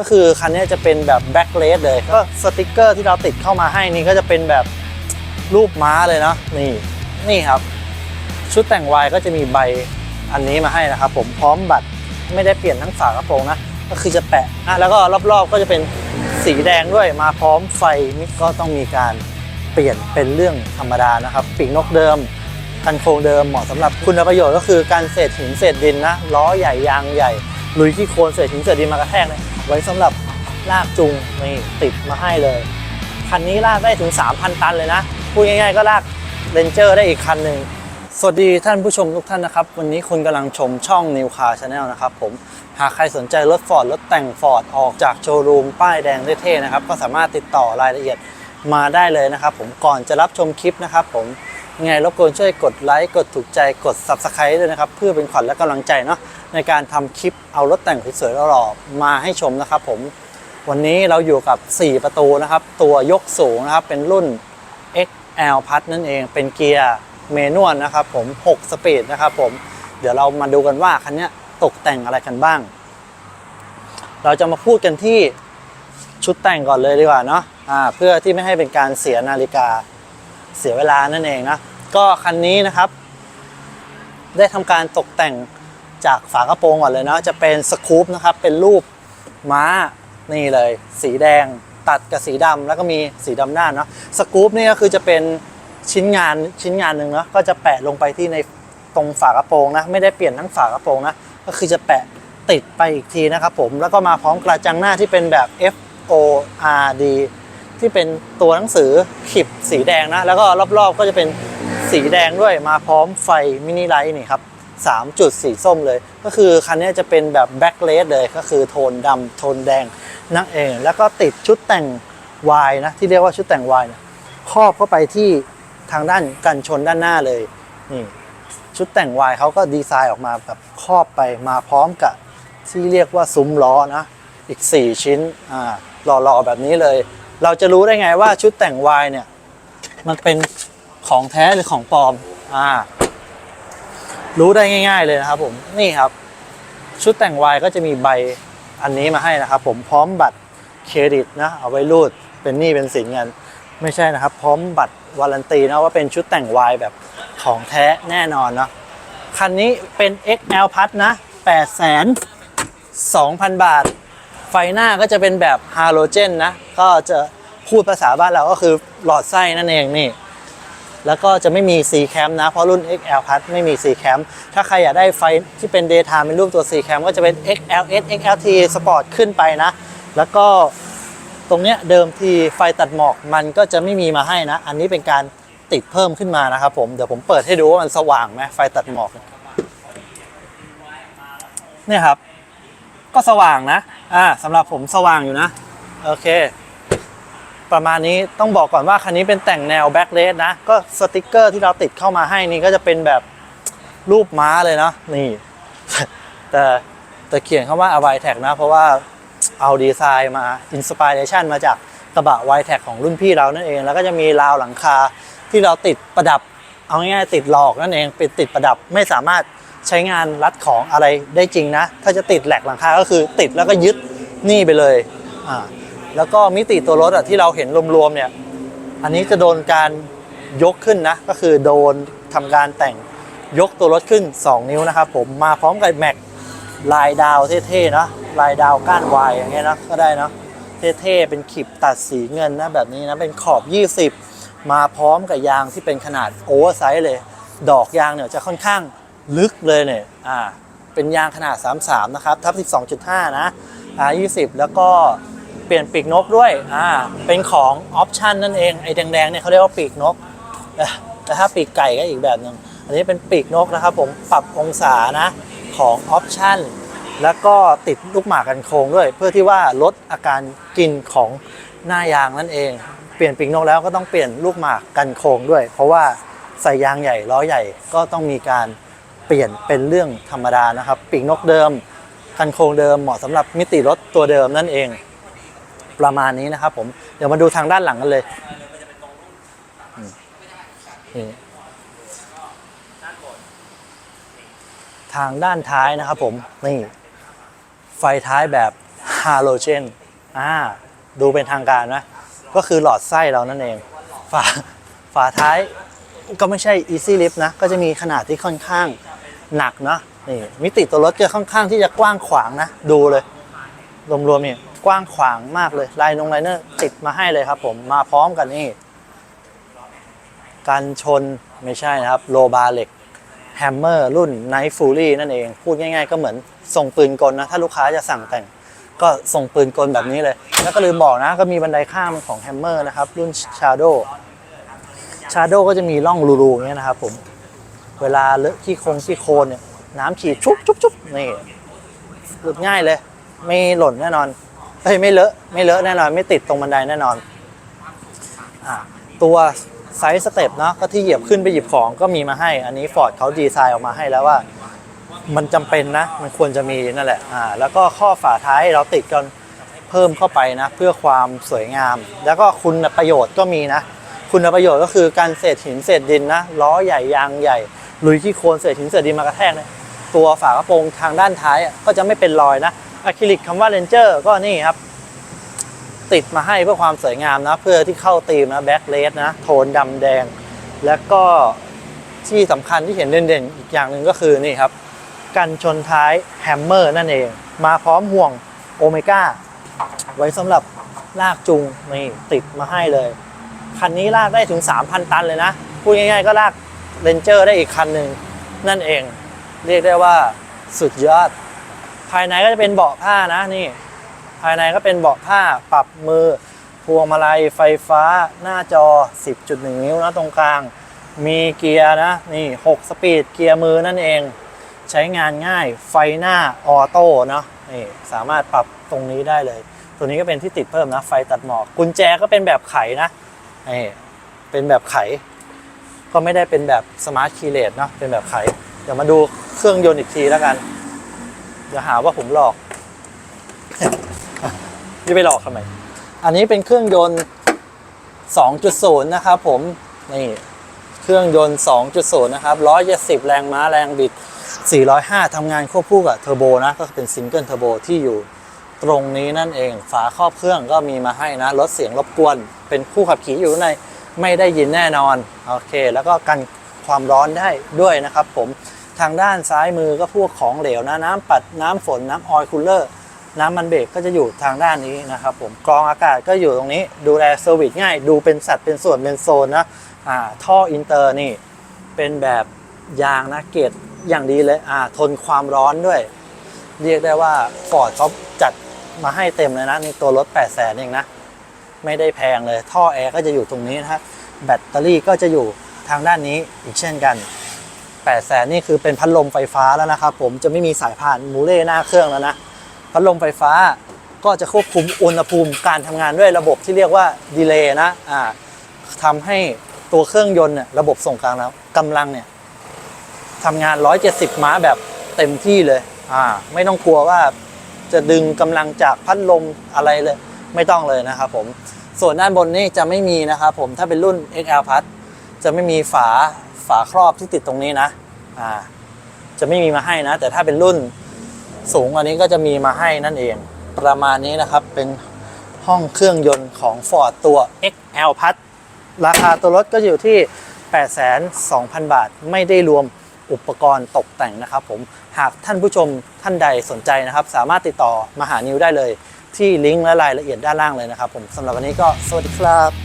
ก็คือคันนี้จะเป็นแบบแบ็ k เลสเลย ก็สติกเกอร์ที่เราติดเข้ามาให้นี่ก็จะเป็นแบบรูปม้าเลยเนาะนี่นี่ครับ ชุดแต่งวายก็จะมีใบอันนี้มาให้นะครับผมพร้อมบัตรไม่ได้เปลี่ยนทั้งฝากระโปรงนะ ก็คือจะแปะอะแล้วก็รอบๆก็จะเป็นสีแดงด้วยมาพร้อมไฟนี่ก็ต้องมีการเปลี่ยนเป็นเรื่องธรรมดานะครับปีกนกเดิมคันโครงเดิมเหมาะสำหรับคุณประโยชน์ก็คือการเศษหินเศษดินนะล้อใหญ่ยางใหญ่ลุยที่โคลนเศษหินเศษดินมากระแทกเลย ไว้สำหรับลากจูงนี่ติดมาให้เลย คันนี้ลากได้ถึง 3,000 ตันเลยนะ พูดง่ายๆก็ลากเรนเจอร์ได้อีกคันหนึ่งสวัสดีท่านผู้ชมทุกท่านนะครับ วันนี้คุณกำลังชมช่อง New Car Channel นะครับผม หากใครสนใจรถฟอร์ดรถแต่งฟอร์ดออกจากโชว์รูมป้ายแดงเท่ๆนะครับ ก็สามารถติดต่อรายละเอียดมาได้เลยนะครับผมก่อนจะรับชมคลิปนะครับผมยังไงรบกวนช่วยกดไลค์กดถูกใจกด Subscribe ด้วยนะครับ เพื่อเป็นขวัญและกำลังใจเนาะ ในการทำคลิปเอารถแต่งสวยๆหล่อมาให้ชมนะครับผมวันนี้เราอยู่กับ 4 ประตูนะครับ ตัวยกสูงนะครับ เป็นรุ่น XL พัดนั่นเอง เป็นเกียร์เมนวลนะครับผม 6 สปีดนะครับผม เดี๋ยวเรามาดูกันว่าคันนี้ตกแต่งอะไรกันบ้าง เราจะมาพูดกันที่ชุดแต่งก่อนเลยดีกว่าเนาะอ่าเพื่อที่ไม่ให้เป็นการเสียนาฬิกาเสียเวลานั่นเองนะ ก็คันนี้นะครับ ได้ทำการตกแต่ง จากฝากระโปรงก่อนเลยเนาะจะเป็นสกู๊ปนะครับเป็นรูปม้านี่เลย สีแดงตัดกับสีดำแล้วก็มีสีดำหน้าเนาะสกู๊ปนี่ก็คือจะเป็นชิ้นงานชิ้นงานหนึ่งเนาะก็จะแปะลงไปที่ในตรงฝากระโปรงนะไม่ได้เปลี่ยนทั้งฝากระโปรงนะก็คือจะแปะติดไปอีกทีนะครับผมแล้วก็มาพร้อมกระจังหน้าที่เป็นแบบ F O R D ที่เป็นตัวหนังสือขีบสีแดงนะแล้วก็รอบๆก็จะเป็นสีแดงด้วยมาพร้อมไฟมินิไลท์นี่ครับ 3 จุดสีส้มเลย ก็คือคันนี้จะเป็นแบบแบ็ k เลสเลยก็คือโทนดำโทนแดงนั่นเอง แล้วก็ติดชุดแต่งวายนะที่เรียกว่าชุดแต่งวายนี่ยครอบเข้าไปที่ทางด้านกันชนด้านหน้าเลยนี่ชุดแต่งวายเขาก็ดีไซน์ออกมาแบบครอบไปมาพร้อมกับที่เรียกว่าซุ้มล้อนะอีก 4 ชิ้นอ่าหล่อๆแบบนี้เลย เราจะรู้ได้ไงว่าชุดแต่งวายเนี่ยมันเป็นของแท้หรือของปลอมอ่า รู้ได้ง่าย ๆเลยนะครับผมนี่ครับ ชุดแต่งวายก็จะมีใบอันนี้มาให้นะครับ ผมพร้อมบัตรเครดิตนะเอาไว้รูดเป็นหนี้เป็นสินกันไม่ใช่นะครับ พร้อมบัตรวารันตีนะว่าเป็นชุดแต่งวายแบบของแท้แน่นอนเนาะคันนี้เป็น XL พัดนะ8 2 0 0 0 บาท ไฟหน้าก็จะเป็นแบบฮาโลเจนนะ ก็จะพูดภาษาบ้านเราก็คือหลอดไส้นั่นเองนี่ แล้วก็จะไม่มี C cam นะ เพราะรุ่น XL พัดไม่มี C cam ถ้าใครอยากได้ไฟที่เป็น daytime เป็นรูปตัว C cam ก็จะเป็น XLS XLT Sport ขึ้นไปนะ แล้วก็ตรงเนี้ยเดิมทีไฟตัดหมอกมันก็จะไม่มีมาให้นะ อันนี้เป็นการติดเพิ่มขึ้นมานะครับผม เดี๋ยวผมเปิดให้ดูว่ามันสว่างไหมไฟตัดหมอก เนี่ยครับ ก็สว่างนะ อ่าสำหรับผมสว่างอยู่นะ โอเค ประมาณนี้ต้องบอกก่อนว่าคันนี้เป็นแต่งแนวแบ็ k เลสนะ ก็สติกเกอร์ที่เราติดเข้ามาให้นี่ก็จะเป็นแบบรูปม้าเลยนะนี่ แต่แต่เขียนคำว่า a v i t e c นะ เพราะว่าเอาดีไซน์มาอินสปิเรชันมาจากกระบะ y t e c ของรุ่นพี่เรานั่นเอง แล้วก็จะมีราวหลังคาที่เราติดประดับเอาง่ายๆติดหลอกนั่นเองเป็นติดประดับไม่สามารถใช้งานรัดของอะไรได้จริงนะ ถ้าจะติดแหลกหลังคาก็คือติดแล้วก็ยึดนี่ไปเลยอ่า แล้วก็มิติตัวรถอะที่เราเห็นรวมๆเนี่ย อันนี้จะโดนการยกขึ้นนะ ก็คือโดนทำการแต่งยกตัวรถขึ้น 2 นิ้วนะครับผมมาพร้อมกับแม็กลายดาวเท่ๆนะลายดาวก้านวายอย่างเงี้ยนะก็ได้นะเท่ๆเป็นขีบตัดสีเงินนะแบบนี้นะเป็นขอบ 20 มาพร้อมกับยางที่เป็นขนาดโอเวอร์ไซส์เลย ดอกยางเนี่ยจะค่อนข้างลึกเลยเนี่ยอ่าเป็นยางขนาด 33 นะครับทับ 12.5 นะอ่า20 แล้วก็ เปลี่ยนปีกนกด้วยอ่าเป็นของออปชันนั่นเองไอ้แดงๆเนี่ยเขาเรียกว่าปีกนกแต่ถ้าปีกไก่ก็อีกแบบหนึ่งอันนี้เป็นปีกนกนะครับผมปรับองศานะของออปชันแล้วก็ติดลูกหมากกันโครงด้วย เพื่อที่ว่าลดอาการกินของหน้ายางนั่นเอง เปลี่ยนปีกนกแล้วก็ต้องเปลี่ยนลูกหมากกันโครงด้วย เพราะว่าใส่ยางใหญ่ล้อใหญ่ก็ต้องมีการเปลี่ยนเป็นเรื่องธรรมดานะครับ ปีกนกเดิม กันโครงเดิมเหมาะสำหรับมิติรถตัวเดิมนั่นเอง ประมาณนี้นะครับผมเดี๋ยวมาดูทางด้านหลังกันเลยนี่ทางด้านท้ายนะครับผมนี่ไฟท้ายแบบฮาโลเจนอ่าดูเป็นทางการนะ ก็คือหลอดไส้เรานั่นเอง ฝาฝาท้ายก็ไม่ใช่ Easy Lift นะ ก็จะมีขนาดที่ค่อนข้างหนักเนาะนี่มิติตัวรถจะค่อนข้างที่จะกว้างขวางนะ ดูเลย รวมๆเนี่ย กว้างขวางมากเลยลายนงไลเนอร์ติดมาให้เลยครับผมมาพร้อมกันนี่การชนไม่ใช่นะครับโลบาเหล็กแฮมเมอร์รุ่น Night Fury นั่นเอง พูดง่ายๆ ก็เหมือนส่งปืนกลนะ ถ้าลูกค้าจะสั่งแต่ง ก็ส่งปืนกลแบบนี้เลย แล้วก็ลืมบอกนะ ก็มีบันไดข้ามของแฮมเมอร์นะครับ รุ่น Shadow Shadow ก็จะมีร่องรูๆอย่างเงี้ยนะครับผม เวลาเลอะขี้โคงขี้โคลนเนี่ย น้ำฉีดชุบชุบชุบนี่หลุดง่ายเลย ไม่หล่นแน่นอน เฮ้ยไม่เลอะไม่เลอะแน่นอนไม่ติดตรงบันไดแน่นอนอ่าตัวไซส์สเต็ปเนาะก็ที่เหยียบขึ้นไปหยิบของก็มีมาให้ อันนี้ฟอร์ดเขาดีไซน์ออกมาให้แล้วว่า มันจำเป็นนะ มันควรจะมีนั่นแหละอ่าแล้วก็ข้อฝาท้ายเราติดกันเพิ่มเข้าไปนะ เพื่อความสวยงาม แล้วก็คุณประโยชน์ก็มีนะ คุณประโยชน์ก็คือการเศษหินเศษดินนะล้อใหญ่ยางใหญ่ลุยขี้โคลนเศษหินเศษดินมากระแทกเนี่ยตัวฝากระโปรงทางด้านท้ายอะก็จะไม่เป็นรอยนะ อะคริลิกคำว่าเรนเจอร์ก็นี่ครับ ติดมาให้เพื่อความสวยงามนะ เพื่อที่เข้าธีมนะแบ็คเลสนะ โทนดำแดง แล้วก็ที่สำคัญที่เห็นเด่นๆ อีกอย่างหนึ่งก็คือนี่ครับ กันชนท้ายแฮมเมอร์นั่นเอง มาพร้อมห่วงโอเมก้าไว้สำหรับลากจูงนี่ติดมาให้เลย คันนี้ลากได้ถึง 3,000 ตันเลยนะ พูดง่ายๆก็ลากเรนเจอร์ได้อีกคันหนึ่งนั่นเอง เรียกได้ว่าสุดยอด ภายในก็จะเป็นเบาะผ้านะนี่ ภายในก็เป็นเบาะผ้าปรับมือ พวงมาลัยไฟฟ้าหน้าจอ 10.1 นิ้วนะตรงกลาง มีเกียร์นะนี่6สปีดเกียร์มือนั่นเอง ใช้งานง่ายไฟหน้าออโต้เนาะนี่สามารถปรับตรงนี้ได้เลย ตัวนี้ก็เป็นที่ติดเพิ่มนะ ไฟตัดหมอกกุญแจก็เป็นแบบไขนะนี่เป็นแบบไข ก็ไม่ได้เป็นแบบสมาร์ทคีย์เลสเนาะเป็นแบบไข เดี๋ยวมาดูเครื่องยนต์อีกทีแล้วกัน อย่าหาว่าผมหลอกจะไปหลอกทำไม อันนี้เป็นเครื่องยนต์ 2.0 นะครับผม นี่เครื่องยนต์ 2.0 นะครับ 170 แรงม้าแรงบิด 405 ทำงานควบคู่กับเทอร์โบนะ ก็เป็นซิงเกิลเทอร์โบที่อยู่ตรงนี้นั่นเอง ฝาครอบเครื่องก็มีมาให้นะ ลดเสียงรบกวน เป็นผู้ขับขี่อยู่ในไม่ได้ยินแน่นอน โอเค แล้วก็กันความร้อนได้ด้วยนะครับผม ทางด้านซ้ายมือก็พวกของเหลวนะน้ำปัดน้ำฝนน้ำออยคูลเลอร์น้ำมันเบรกก็จะอยู่ทางด้านนี้นะครับผมกรองอากาศก็อยู่ตรงนี้ ดูแลเซอร์วิสง่าย ดูเป็นสัดเป็นส่วนเป็นโซนนะอ่าท่ออินเตอร์นี่ เป็นแบบยางนะเกรดอย่างดีเลยอ่าทนความร้อนด้วย เรียกได้ว่าฟอร์ดเขาจัดมาให้เต็มเลยนะในตัวรถ 8 0 0แสนเองนะ ไม่ได้แพงเลย ท่อแอร์ก็จะอยู่ตรงนี้นะแบตเตอรี่ก็จะอยู่ทางด้านนี้อีกเช่นกัน 8 0 0แสนนี่คือเป็นพัดลมไฟฟ้าแล้วนะครับผมจะไม่มีสายผ่านมูเล่หน้าเครื่องแล้วนะพัดลมไฟฟ้าก็จะควบคุมอุณหภูมิการทำงานด้วยระบบที่เรียกว่าดีเลย์นะอ่าทำให้ตัวเครื่องยนต์เนี่ยระบบส่งกลางแล้วกำลังเนี่ยทำงาน 170 ม้าแบบเต็มที่เลยอ่าไม่ต้องกลัวว่าจะดึงกำลังจากพัดลมอะไรเลย ไม่ต้องเลยนะครับผมส่วนด้านบนนี่จะไม่มีนะครับผมถ้าเป็นรุ่น XL Plus จะไม่มีฝา ฝาครอบที่ติดตรงนี้นะอ่าจะไม่มีมาให้นะ แต่ถ้าเป็นรุ่นสูงกว่านี้ก็จะมีมาให้นั่นเอง ประมาณนี้นะครับเป็นห้องเครื่องยนต์ของ Ford ตัว XL p l u s ราคาตัวรถก็อยู่ที่ 8,200,000 บาท ไม่ได้รวมอุปกรณ์ตกแต่งนะครับผม หากท่านผู้ชมท่านใดสนใจนะครับ สามารถติดต่อมาหานิวได้เลย ที่ลิงก์และรายละเอียดด้านล่างเลยนะครับผมสำหรับวันนี้ก็สวัสดีครับ